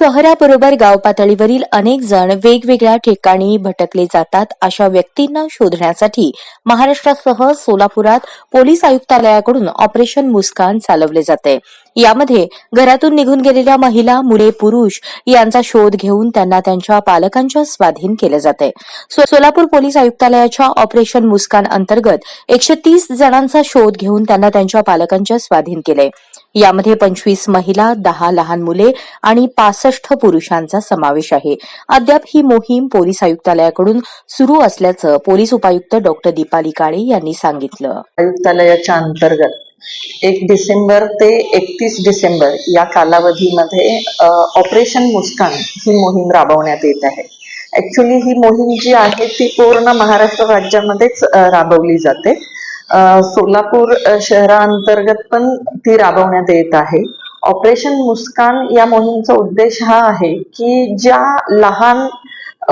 शहराबरोबर गाव पातळीवरील अनेक जण वेगवेगळ्या ठिकाणी भटकले जातात अशा व्यक्तींना शोधण्यासाठी महाराष्ट्रासह सोलापुरात पोलीस आयुक्तालयाकडून ऑपरेशन मुस्कान चालवले जाते. यामध्ये घरातून निघून गेलेल्या महिला मुले पुरुष यांचा शोध घेऊन त्यांना त्यांच्या पालकांच्या स्वाधीन केले जाते. सो- सोलापूर पोलीस आयुक्तालयाच्या ऑपरेशन मुस्कान अंतर्गत एकशे तीस जणांचा शोध घेऊन त्यांना त्यांच्या पालकांच्या स्वाधीन केले. यामध्ये पंचवीस महिला दहा लहान मुले आणि पासष्ट पुरुषांचा समावेश आहे. अद्याप ही मोहीम पोलीस आयुक्तालयाकडून सुरू असल्याचं पोलीस उपायुक्त डॉक्टर दीपाली काळे यांनी सांगितलं. आयुक्तालयाच्या अंतर्गत एक डिसेंबर ते एकतीस डिसेंबर या कालावधीमध्ये ऑपरेशन मुस्कान ही मोहीम राबवण्यात येत आहे. ऍक्च्युली ही मोहीम जी आहे ती पूर्ण महाराष्ट्र राज्यामध्येच राबवली जाते. सोलापूर शहराअंतर्गत पण ती राबवण्यात येत आहे. ऑपरेशन मुस्कान या मोहीमचा उद्देश हा आहे की ज्या लहान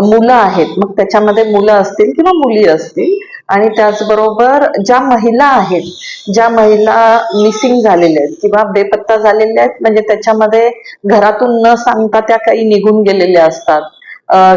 मुलं आहेत मग त्याच्यामध्ये मुलं असतील किंवा मुली असतील आणि त्याचबरोबर ज्या महिला आहेत ज्या महिला मिसिंग झालेल्या आहेत किंवा बेपत्ता झालेल्या आहेत म्हणजे त्याच्यामध्ये घरातून न सांगता त्या काही निघून गेलेल्या असतात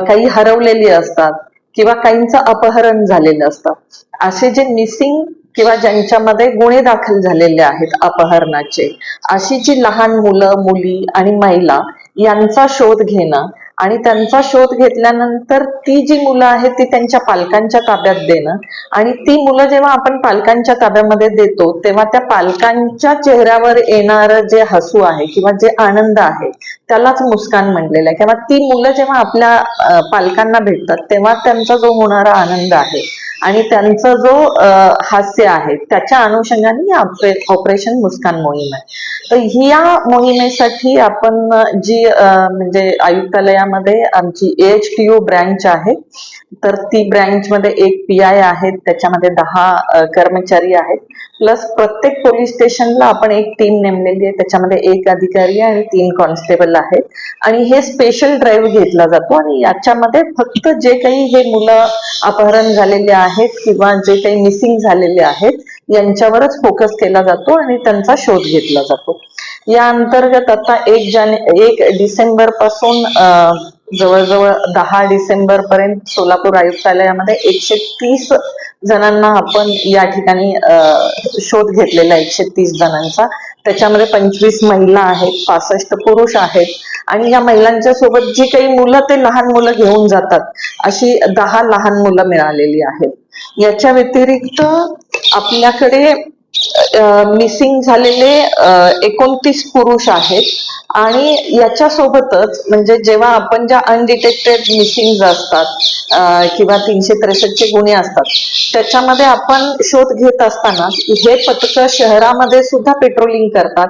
काही हरवलेली असतात किंवा काहींचं अपहरण झालेलं असतं. असे जे मिसिंग किंवा ज्यांच्यामध्ये गुन्हे दाखल झालेले आहेत अपहरणाचे अशी जी लहान मुलं मुली आणि महिला यांचा शोध घेणं आणि त्यांचा शोध घेतल्यानंतर ती जी मुलं आहेत ती त्यांच्या पालकांच्या ताब्यात देणं आणि ती मुलं जेव्हा आपण पालकांच्या ताब्यामध्ये देतो तेव्हा त्या पालकांच्या चेहऱ्यावर येणारं जे हसू आहे किंवा जे आनंद आहे त्यालाच मुस्कान म्हणलेलं आहे. किंवा ती मुलं जेव्हा आपल्या पालकांना भेटतात तेव्हा त्यांचा जो होणारा आनंद आहे आणि त्यांचा जो हास्य आहे त्याच्या अनुषंगाने ऑपरे- ऑपरेशन मुस्कान मोहीम आहे. तर ह्या मोहिमेसाठी आपण जी म्हणजे आयुक्तालयामध्ये आमची एच टी यू ब्रँच आहे तर ती ब्रँच मध्ये एक पी आय आहेत त्याच्यामध्ये दहा कर्मचारी आहेत. प्लस प्रत्येक पोलीस स्टेशनला आपण एक टीम नेमलेली आहे. त्याच्यामध्ये एक अधिकारी आणि तीन कॉन्स्टेबल आहेत. आणि हे स्पेशल ड्राईव्ह घेतला जातो. आणि याच्यामध्ये फक्त जे काही हे मुलं अपहरण झालेले आहेत किंवा जे काही मिसिंग झालेले आहेत यांच्यावरच फोकस केला जातो आणि त्यांचा शोध घेतला जातो. या अंतर्गत आता एक जाने एक डिसेंबरपासून अं, जवळजवळ दहा डिसेंबर पर्यंत सोलापूर आयुक्तालयामध्ये एकशे तीस जणांना आपण या ठिकाणी शोध घेतलेला एकशे तीस जणांचा. त्याच्यामध्ये पंचवीस महिला आहेत पासष्ट पुरुष आहेत. आणि या महिलांच्या सोबत जी काही मुलं ते लहान मुलं घेऊन जातात. अशी दहा लहान मुलं मिळालेली आहेत. याच्या व्यतिरिक्त आपल्याकडे मिसिंग झालेले एकोणतीस पुरुष आहेत. आणि याच्या सोबतच म्हणजे जेव्हा आपण ज्या अनडिटेक्टेड मिसिंग असतात किंवा तीनशे त्रेसष्टचे गुन्हे असतात त्याच्यामध्ये आपण शोध घेत असताना हे पथक शहरामध्ये सुद्धा पेट्रोलिंग करतात.